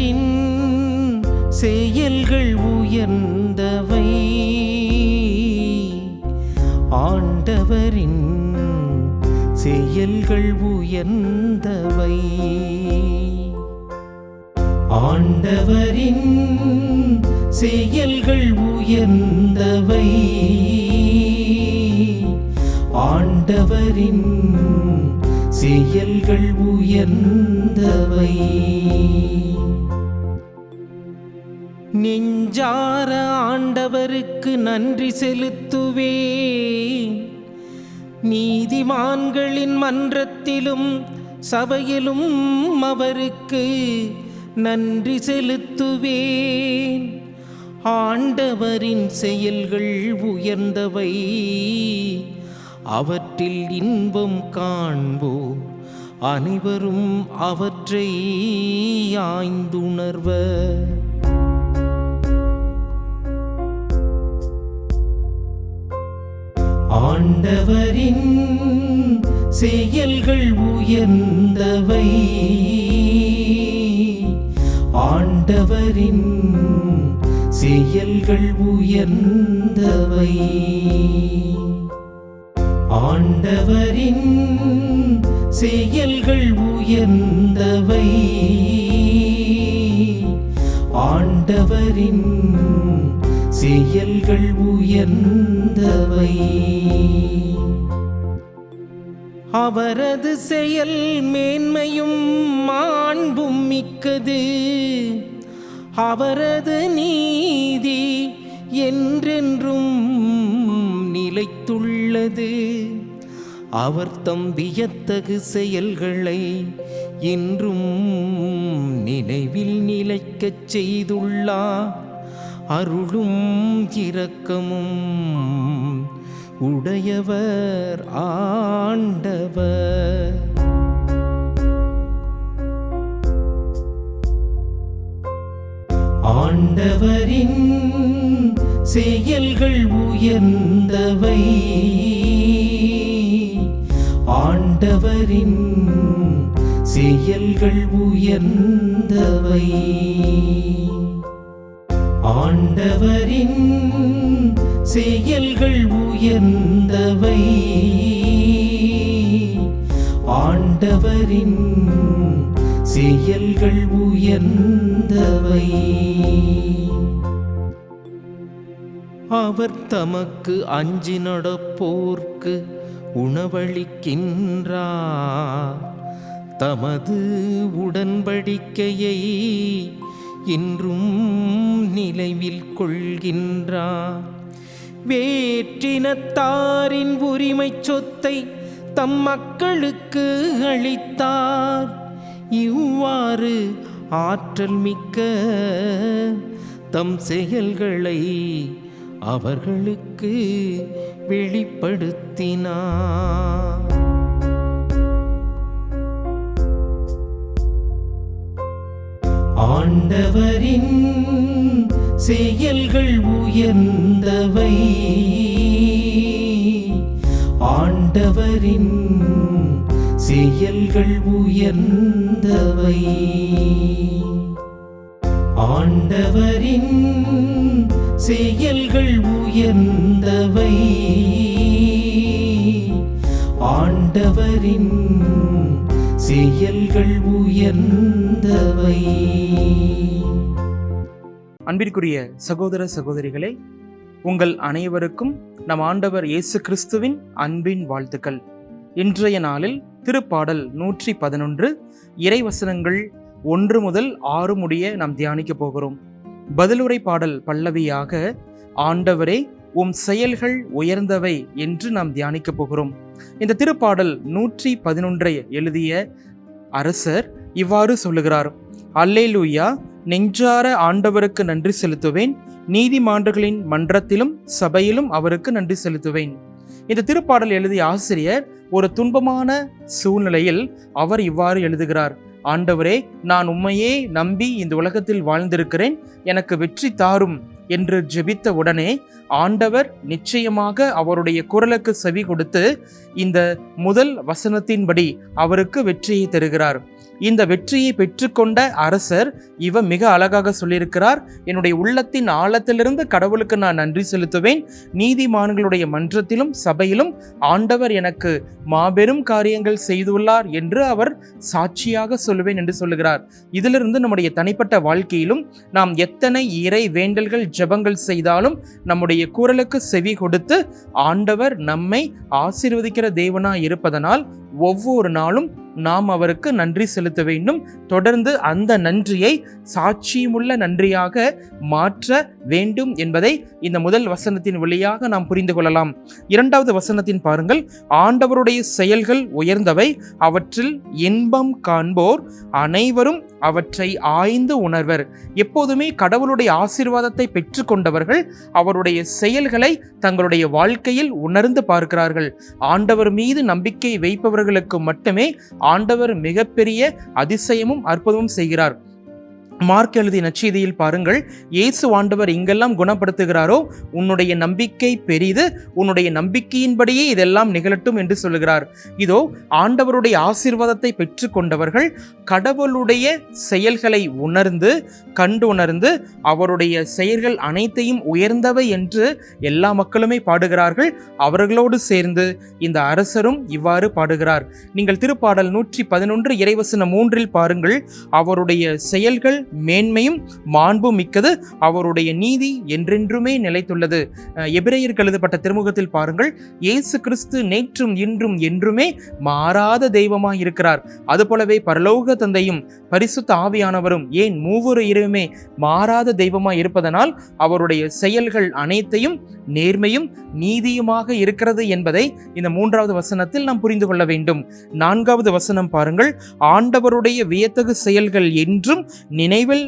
அறிவின் செயல்கள் உயர்ந்தவை. ஆண்டவரின் செயல்கள் உயர்ந்தவை. ஆண்டவரின் செயல்கள் உயர்ந்தவை. ஆண்டவரின் செயல்கள் உயர்ந்தவை. நெஞ்சார ஆண்டவருக்கு நன்றி செலுத்துவே. நீதிமான்களின் மன்றத்திலும் சபையிலும் அவருக்கு நன்றி செலுத்துவேன். ஆண்டவரின் செயல்கள் உயர்ந்தவை. அவற்றில் இன்பம் காண்போ. அனைவரும் அவற்றை ஆய்ந்துணர்வர். ஆண்டவரின் செயல்கள் உயர்ந்தவை. ஆண்டவரின் செயல்கள் உயர்ந்தவை. ஆண்டவரின் செயல்கள் உயர்ந்தவை. ஆண்டவரின் செயல்கள் உயர்ந்தவை. அவரது செயல் மேன்மையும் மாண்பும் மிக்கது. அவரது நீதி என்றென்றும் நிலைத்துள்ளது. அவர் தம் வியத்தகு செயல்களை என்றும் நினைவில் நிலைக்கச் செய்துள்ளார். அருளும் இரக்கமும் உடையவர் ஆண்டவர். ஆண்டவரின் செயல்கள் உயர்ந்தவை. ஆண்டவரின் செயல்கள் உயர்ந்தவை. ஆண்டவரின் செயல்கள் உயர்ந்தவை. ஆண்டவரின் செயல்கள் உயர்ந்தவை. அவர் தமக்கு அஞ்சி நடப்போர்க்கு உணவளிக்கின்றார் தமது உடன்படிக்கையை இன்றும் நிலைவில் கொள்கின்றார். வேற்றினத்தாரின் உரிமைச் சொத்தை தம் மக்களுக்கு அளித்தார். இவ்வாறு ஆற்றல் மிக்க தம் செயல்களை அவர்களுக்கு வெளிப்படுத்தினார். ஆண்டவரின் செயல்கள் உயர்ந்தவை. ஆண்டவரின் செயல்கள் உயர்ந்தவை. ஆண்டவரின் செயல்கள் உயர்ந்தவை. ஆண்டவரின் செயல்கள் உயர்ந்தவை. அன்பிற்குரிய சகோதர சகோதரிகளே உங்கள் அனைவருக்கும் நம் ஆண்டவர் இயேசு கிறிஸ்துவின் அன்பின் வாழ்த்துக்கள். இன்றைய நாளில் திருப்பாடல் நூற்றி பதினொன்று இறைவசனங்கள் ஒன்று முதல் ஆறு முடிய நாம் தியானிக்க போகிறோம். பதிலுரை பாடல் பல்லவியாக ஆண்டவரே உம் செயல்கள் உயர்ந்தவை என்று நாம் தியானிக்க போகிறோம். இந்த திருப்பாடல் நூற்றி பதினொன்றை எழுதிய அரசர் இவ்வாறு சொல்லுகிறார் அல்லேலூயா நெஞ்சார ஆண்டவருக்கு நன்றி செலுத்துவேன். நீதிமான்களின் மன்றத்திலும் சபையிலும் அவருக்கு நன்றி செலுத்துவேன். இந்த திருப்பாடல் எழுதிய ஆசிரியர் ஒரு துன்பமான சூழ்நிலையில் அவர் இவ்வாறு எழுதுகிறார். ஆண்டவரே நான் உண்மையே நம்பி இந்த உலகத்தில் வாழ்ந்திருக்கிறேன். எனக்கு வெற்றி தாரும் என்று ஜெபித்த உடனே ஆண்டவர் நிச்சயமாக அவருடைய குரலுக்கு செவி கொடுத்து இந்த முதல் வசனத்தின்படி அவருக்கு வெற்றியை தருகிறார். இந்த வெற்றியை பெற்றுக்கொண்ட அரசர் இவ மிக அழகாக சொல்லியிருக்கிறார். என்னுடைய உள்ளத்தின் ஆழத்திலிருந்து கடவுளுக்கு நான் நன்றி செலுத்துவேன். நீதிமான்களுடைய மன்றத்திலும் சபையிலும் ஆண்டவர் எனக்கு மாபெரும் காரியங்கள் செய்துள்ளார் என்று அவர் சாட்சியாக சொல்லுவேன் என்று சொல்லுகிறார். இதிலிருந்து நம்முடைய தனிப்பட்ட வாழ்க்கையிலும் நாம் எத்தனை இறை வேண்டல்கள் ஜெபங்கள் செய்தாலும் நம்முடைய குரலுக்கு செவி கொடுத்து ஆண்டவர் நம்மை ஆசீர்வதிக்கிற தேவனாய் இருப்பதனால் ஒவ்வொரு நாளும் நாம் அவருக்கு நன்றி செலுத்த வேண்டும். தொடர்ந்து அந்த நன்றியை சாட்சியமுள்ள நன்றியாக மாற்ற வேண்டும் என்பதை இந்த முதல் வசனத்தின் வழியாக நாம் புரிந்து கொள்ளலாம். இரண்டாவது வசனத்தின் பாருங்கள் ஆண்டவருடைய செயல்கள் உயர்ந்தவை அவற்றில் இன்பம் காண்போர் அனைவரும் அவற்றை ஆய்ந்து உணர்வர். எப்போதுமே கடவுளுடைய ஆசீர்வாதத்தை பெற்றுக்கொண்டவர்கள் அவருடைய செயல்களை தங்களுடைய வாழ்க்கையில் உணர்ந்து பார்க்கிறார்கள். ஆண்டவர் மீது நம்பிக்கை வைப்பவர்கள் அவர்களுக்கு மட்டுமே ஆண்டவர் மிகப்பெரிய அதிசயமும் அற்புதமும் செய்கிறார். மார்க் எழுதிய நச்செய்தியில் பாருங்கள் இயேசு ஆண்டவர் இங்கெல்லாம் குணப்படுத்துகிறாரோ உன்னுடைய நம்பிக்கை பெரிது உன்னுடைய நம்பிக்கையின்படியே இதெல்லாம் நிகழட்டும் என்று சொல்லுகிறார். இதோ ஆண்டவருடைய ஆசீர்வாதத்தை பெற்றுக்கொண்டவர்கள் கடவுளுடைய செயல்களை உணர்ந்து கண்டு உணர்ந்து அவருடைய செயல்கள் அனைத்தையும் உயர்ந்தவை என்று எல்லா மக்களுமே பாடுகிறார்கள். அவர்களோடு சேர்ந்து இந்த அரசரும் இவ்வாறு பாடுகிறார். நீங்கள் திருப்பாடல் நூற்றி பதினொன்று இறைவசனம் மூன்றில் பாருங்கள் அவருடைய செயல்கள் மேன்மையும் மாண்பும் மிக்கது அவருடைய நீதி என்றென்றுமே நிலைத்துள்ளது. அஹ் எபிரேயருக்கு எழுதப்பட்ட திருமுகத்தில் பாருங்கள் இயேசு கிறிஸ்து நேற்றும் இன்றும் என்றுமே மாறாத தெய்வமாய் இருக்கிறார். அதுபோலவே பரலோக தந்தையும் பரிசுத்த ஆவியானவரும் ஏன் மூவொரு இருவுமே மாறாத தெய்வமாய் இருப்பதனால் அவருடைய செயல்கள் அனைத்தையும் நேர்மையும் நீதியுமாக இருக்கிறது என்பதை இந்த மூன்றாவது வசனத்தில் நாம் புரிந்து கொள்ள வேண்டும். நான்காவது வசனம் பாருங்கள் ஆண்டவருடைய வியத்தகு செயல்கள் என்றும் நினை நினைவில்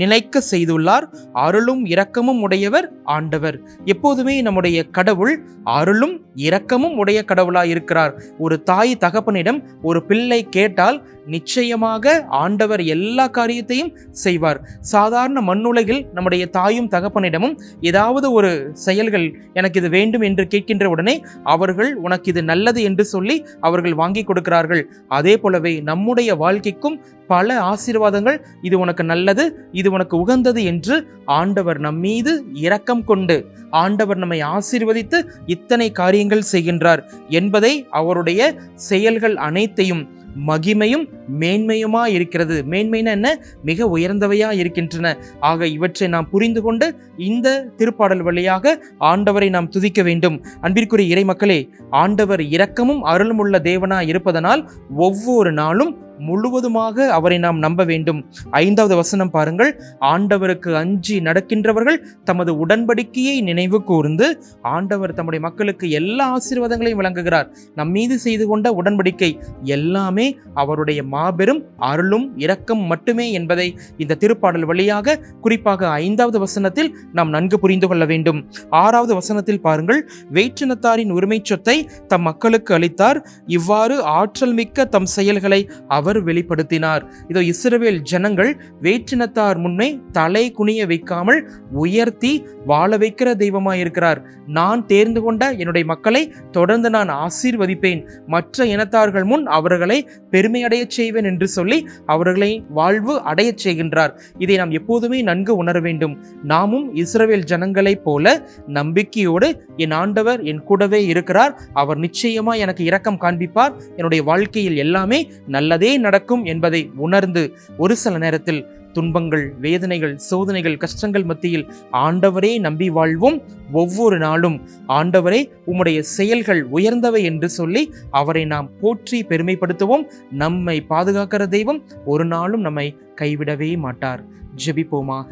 நிலைக்க செய்துள்ளார். அருளும் இரக்கமும் உடையவர் ஆண்டவர். எப்போதுமே நம்முடைய கடவுள் அருளும் இரக்கமும் உடைய கடவுளாய் இருக்கிறார். ஒரு தாய் தகப்பனிடம் ஒரு பிள்ளை கேட்டால் நிச்சயமாக ஆண்டவர் எல்லா காரியத்தையும் செய்வார். சாதாரண மண்ணுலகில் நம்முடைய தாயும் தகப்பனிடமும் ஏதாவது ஒரு செயல்கள் எனக்கு இது வேண்டும் என்று கேட்கின்ற உடனே அவர்கள் உனக்கு இது நல்லது என்று சொல்லி அவர்கள் வாங்கி கொடுக்கிறார்கள். அதே போலவே நம்முடைய வாழ்க்கைக்கும் பல ஆசீர்வாதங்கள். இது உனக்கு நல்லது இது உனக்கு உகந்தது என்று ஆண்டவர் நம்மீது இரக்கம் கொண்டு ஆண்டவர் நம்மை ஆசீர்வதித்து இத்தனை காரியங்கள் செய்கின்றார் என்பதை அவருடைய செயல்கள் அனைத்தையும் மகிமையும் மேன்மையுமா இருக்கிறது? மேன்மைனா என்ன? மிக உயர்ந்தவையா இருக்கின்றன. ஆக இவற்றை நாம் புரிந்து கொண்டு இந்த திருப்பாடல் வழியாக ஆண்டவரை நாம் துதிக்க வேண்டும். அன்பிற்குரிய இறை மக்களே ஆண்டவர் இரக்கமும் அருளும் உள்ள தேவனா இருப்பதனால் ஒவ்வொரு நாளும் முழுவதுமாக அவரை நாம் நம்ப வேண்டும். ஐந்தாவது வசனம் பாருங்கள். ஆண்டவருக்கு அஞ்சி நடக்கின்றவர்கள் தமது உடன்படிக்கையை நினைவு கூர்ந்து ஆண்டவர் தம்முடைய மக்களுக்கு எல்லா ஆசீர்வாதங்களையும் வழங்குகிறார். நம் மீது செய்து கொண்ட உடன்படிக்கை எல்லாமே அவருடைய மாபெரும் அருளும் இரக்கம் மட்டுமே என்பதை இந்த திருப்பாடல் வழியாக குறிப்பாக ஐந்தாவது வசனத்தில் நாம் நன்கு புரிந்து கொள்ள வேண்டும். ஆறாவது வசனத்தில் பாருங்கள் வேற்றினத்தாரின் உரிமை சொத்தை தம் மக்களுக்கு அளித்தார் இவ்வாறு ஆற்றல் மிக்க தம் செயல்களை அவர் வெளிப்படுத்தினார். இதோ இஸ்ரவேல் ஜனங்கள் வேற்றினத்தார் முன்னே தலை குனிய வைக்காமல் உயர்த்தி வாழ வைக்கிற தெய்வமாய் இருக்கிறார் நான் தேர்ந்து கொண்ட என்னுடைய மக்களை தொடர்ந்து நான் ஆசீர்வதிப்பேன். மற்ற இனத்தார்கள் முன் அவர்களை பெருமையடைய செய்வேன் என்று சொல்லி அவர்களை வாழ்வு அடையச் செய்கின்றார். இதை நாம் எப்போதுமே நன்கு உணர வேண்டும். நாமும் இஸ்ரவேல் ஜனங்களைப் போல நம்பிக்கையோடு என் ஆண்டவர் என் கூடவே இருக்கிறார். அவர் நிச்சயமா எனக்கு இரக்கம் காண்பிப்பார். என்னுடைய வாழ்க்கையில் எல்லாமே நல்லதே நடக்கும் என்பதை உணர்ந்து ஒரு சில நேரத்தில் துன்பங்கள் வேதனைகள் சோதனைகள் கஷ்டங்கள் மத்தியில் ஆண்டவரே நம்பி வாழ்வோம் ஒவ்வொரு நாளும். ஆண்டவரே உம்முடைய செயல்கள் உயர்ந்தவை என்று சொல்லி அவரை நாம் போற்றி பெருமைப்படுத்துவோம். நம்மை பாதுகாக்கிற தெய்வம் ஒரு நாளும் நம்மை கைவிடவே மாட்டார். ஜெபிப்போமாக.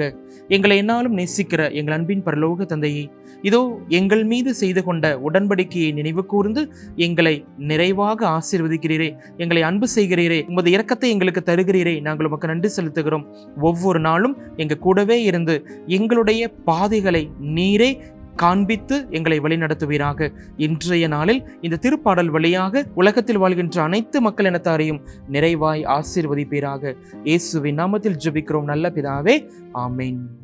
எங்களை என்னாலும் நேசிக்கிற எங்கள் அன்பின் பரலோக தந்தையே இதோ எங்கள் மீது செய்து கொண்ட உடன்படிக்கையை நினைவு கூர்ந்து எங்களை நிறைவாக ஆசீர்வதிக்கிறீரே எங்களை அன்பு செய்கிறீரே உமது இரக்கத்தை எங்களுக்கு தருகிறீரே நாங்கள் உமக்கு நன்றி செலுத்துகிறோம். ஒவ்வொரு நாளும் எங்கள் கூடவே இருந்து எங்களுடைய பாதைகளை நீரே காண்பித்து எங்களை வழிநடத்துவீராக. இன்றைய நாளில் இந்த திருப்பாடல் வழியாக உலகத்தில் வாழ்கின்ற அனைத்து மக்கள் இனத்தாரையும் நிறைவாய் ஆசீர்வதிப்பீராக. இயேசுவின் நாமத்தில் ஜெபிக்கிறோம் நல்ல பிதாவே. ஆமென்.